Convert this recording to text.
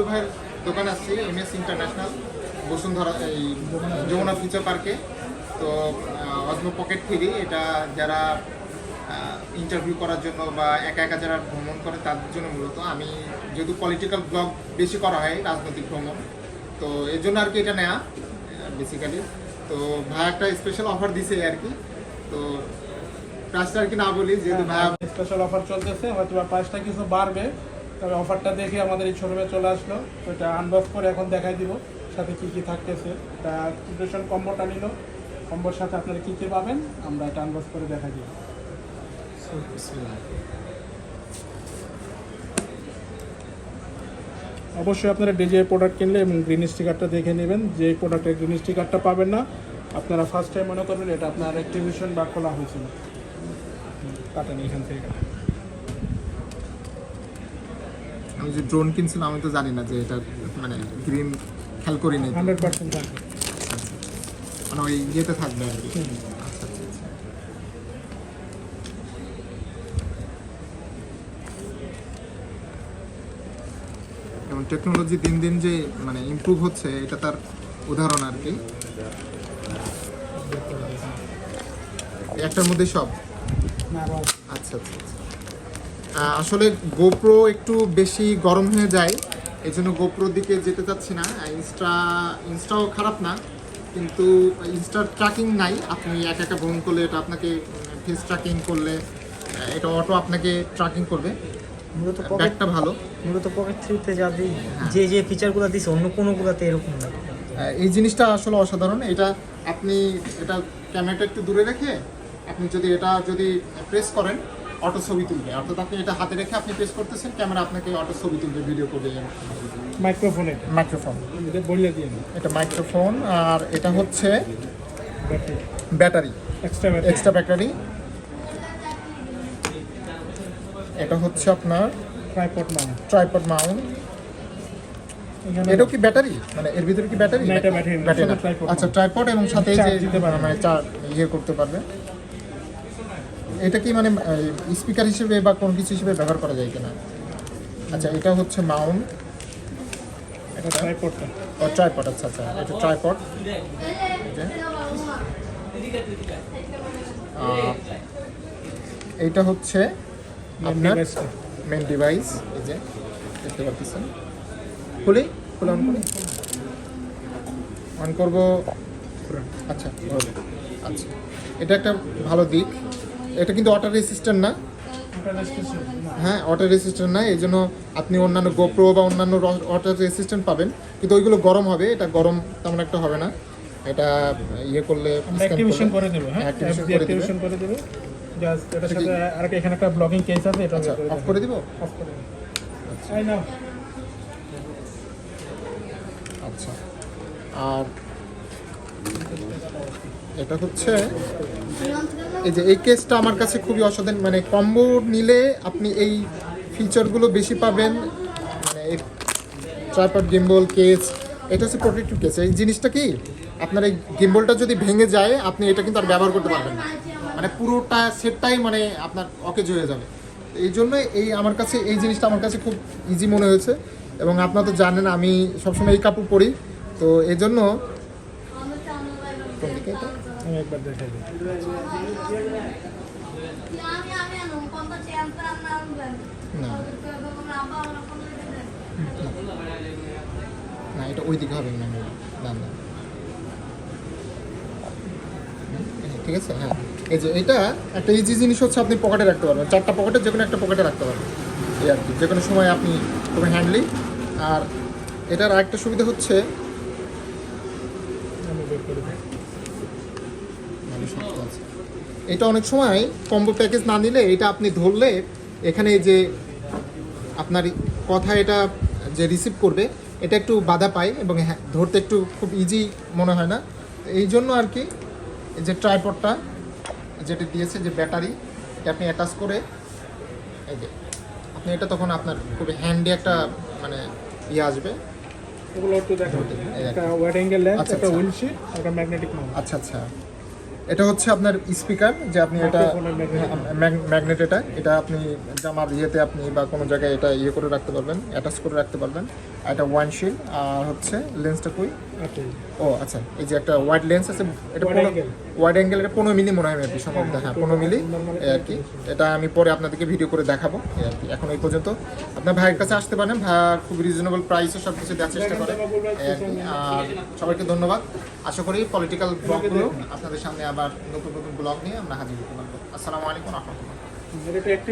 দুলু ভাইয়ের দোকান আসছি এম এস ইন্টারন্যাশনাল বসুন্ধরা, এই যমুনা ফিচার পার্কে তো অজমো পকেট ফ্রি এটা যারা ইন্টারভিউ করার জন্য বা একা একা যারা ভ্রমণ করে, তাদের জন্য মূলত আমি, যেহেতু পলিটিক্যাল ব্লগ বেশি করা হয়, রাজনৈতিক ভ্রমণ, তো এর জন্য আর কি এটা নেওয়া বেসিক্যালি তো, ভাই একটা স্পেশাল অফার দিছে আর কি। তো প্রাইসটা আর কি না বলি, যেহেতু ভাই স্পেশাল অফার চলতেছে হয়তো প্রাইসটা কিছু বাড়বে। তবে অফারটা দেখে আমাদের এই শোরুমে চলে আসলো। তো এটা আনবক্স করে এখন দেখাই দিব সাথে কি কি থাকতেছে। তা টিউশন কম্বোটা নিল। কম্বোর সাথে আপনারা কী কী পাবেন, আমরা এটা আনবক্স করে দেখাই দিব। অবশ্যই আপনারা ডিজে প্রোডাক্ট কিনলে এবং গ্রিন স্টিকারটা দেখে নেবেন। যে প্রোডাক্টের গ্রিন স্টিকারটা পাবেন না, আপনারা ফার্স্ট টাইম মনে করবেন এটা আপনার অ্যাক্টিভেশন বা খোলা হয়েছিল। কাটেন এখান থেকে কাটেন আমি যে ড্রোন কিনছিলাম আমি তো জানি না যে এটা মানে গ্রিন খেয়াল করি নাই হান্ড্রেড পার্সেন্ট মানে ওই ইয়েতে থাকবে আর কি। এবং টেকনোলজি দিন দিন যে মানে ইমপ্রুভ হচ্ছে এটা তার উদাহরণ আর কি। একটার মধ্যে সব? আচ্ছা আচ্ছা আচ্ছা। আসলে গোপ্রো একটু বেশি গরম হয়ে যায় এই জন্য গোপ্রোর দিকে যেতে চাচ্ছি না। ইনস্টা ইনস্টাও খারাপ না কিন্তু ইনস্টার ট্র্যাকিং নাই। আপনি একা একা ভ্রমণ করলে এটা আপনাকে ফেস ট্র্যাকিং করলে এটা অটো আপনাকে ট্র্যাকিং করবে। মূলত ব্যাগটা ভালো। মূলত পকেট থ্রিতে যা দিই যে যে ফিচারগুলো দিছে অন্য কোনোগুলোতে এরকম না। এই জিনিসটা আসলে অসাধারণ। এটা আপনি এটা ক্যামেরাটা একটু দূরে রেখে আপনি যদি এটা যদি প্রেস করেন অটো ছবি তুলবে। অর্থাৎ আপনি এটা হাতে রেখে আপনি প্রেস করতেছেন ক্যামেরা আপনাকে অটো ছবি তুলবে ভিডিও করবে মাইক্রোফোন মাইক্রোফোন এটা বলিয়ে দিয়ে এটা মাইক্রোফোন আর এটা হচ্ছে battery extra battery extra battery এটা হচ্ছে আপনার ট্রাইপড মানে ট্রাইপড মাউন্ট এটাও কি ব্যাটারি মানে এর ভিতরে কি ব্যাটারি আচ্ছা ট্রাইপড এবং সাথে যে মানে চার ইয়ে করতে পারবে। এটা কি মানে স্পিকার হিসেবে বা কোন কিছু হিসেবে ব্যবহার করা যায় কিনা? আচ্ছা এটা হচ্ছে মাউন্ট। এটা ট্রাইপডটা ও ট্রাইপড আচ্ছা আচ্ছা এটা ট্রাইপড এইটা হচ্ছে আপনার মেন ডিভাইস এই যে দেখতে পাচ্ছেন। খুলি খুলে অন করি? অন করব? আচ্ছা আচ্ছা। এটা একটা ভালো দিক। এটা কিন্তু ওয়াটার রেসিস্ট্যান্ট না। হ্যাঁ ওয়াটার রেসিস্ট্যান্ট না এই জন্য আপনি অন্যান্য গোপ্রো বা অন্যান্য ওয়াটার রেসিস্ট্যান্ট পাবেন। কিন্তু ওইগুলো গরম হবে এটা গরম তেমন একটা হবে না। এটা ইয়ে করলে অ্যাক্টিভেশন করে দেবো হ্যাঁ? activation অ্যাপ দিয়ে করে দিবে। অ্যাক্টিভেশন করে দেবে। জাস্ট এটার সাথে আরেকটা এখানে একটা কেস আছে এটা আচ্ছা অফ করে দিব। অফ করে দেবে। এই নাও আচ্ছা। আর এটা হচ্ছে, এই যে এই কেসটা আমার কাছে খুবই অসাধারণ মানে কম্বো নিলে আপনি এই ফিচারগুলো বেশি পাবেন মানে ট্রাইপড গিম্বল কেস এটা হচ্ছে প্রোটেক্টিভ কেস এই জিনিসটা কি, আপনার এই গিম্বলটা যদি ভেঙে যায়, আপনি এটা কিন্তু আর ব্যবহার করতে পারবেন না। মানে পুরোটা সেটটাই মানে আপনার অকেজ হয়ে যাবে। এই জন্য এই আমার কাছে, এই জিনিসটা আমার কাছে খুব ইজি মনে হয়েছে। এবং আপনারা তো জানেন, আমি সবসময় এই কাপড় পরি। তো এই জন্য কোন দিকে আমি একবার দেখাই দিই। না। এটা ওই দিকে হবে না না না ঠিক আছে হ্যাঁ। এই যে এটা একটা ইজি জিনিস হচ্ছে আপনি পকেটে রাখতে পারবেন। চারটা পকেটে যে কোনো একটা পকেটে রাখতে পারবেন। এই আর কি যে কোনো সময় আপনি খুবই হ্যান্ডলি আর এটার আরেকটা সুবিধা হচ্ছে আছে। এটা অনেক সময় কম্বো প্যাকেজ না নিলে এটা আপনি ধরলে এখানে যে আপনার কথা এটা যে রিসিভ করবে এটা একটু বাধা পায় এবং হ্যাঁ ধরতে একটু খুব ইজি মনে হয় না এই জন্য আর কি এই যে ট্রাইপডটা যেটা দিয়েছে যে ব্যাটারি এটা আপনি অ্যাটাচ করে এই যে আপনি এটা তখন আপনার খুবই হ্যান্ডি একটা মানে ইয়ে আসবে এগুলো একটু দেখো একটা ওয়াইড অ্যাঙ্গেল লেন্স আচ্ছা, একটা আচ্ছা। উইন্ডশিট একটা ম্যাগনেটিক মাউন্ট আচ্ছা আচ্ছা এটা হচ্ছে আপনার স্পিকার যে আপনি এটা ম্যাগনেট এটা এটা আপনি জামার ইয়েতে আপনি বা কোনো জায়গায় এটা ইয়ে করে রাখতে পারবেন অ্যাটাচ করে রাখতে পারবেন। এটা ওয়ান শিল আর হচ্ছে লেন্সটা কই? ও আচ্ছা এই যে একটা ওয়াইড লেন্স আছে এটা। ওয়াইড অ্যাঙ্গেল এটা পনেরো মিলি মনে হয় মেবি সম্ভবত হ্যাঁ পনেরো মিলি এই আর কি। এটা আমি পরে আপনাদেরকে ভিডিও করে দেখাবো এই আর কি এখন এই পর্যন্ত। আপনার ভাইয়ের কাছে আসতে পারেন ভাইয়া খুব রিজনেবল প্রাইসে সব কিছু দেওয়ার চেষ্টা করে আর সবাইকে ধন্যবাদ। আশা করি পলিটিক্যাল ব্লগগুলো আপনাদের সামনে আবার নতুন নতুন ব্লগ নিয়ে আমরা হাজির হতে পারব। আসসালামু আলাইকুম রহমতুল্লাহ। একটি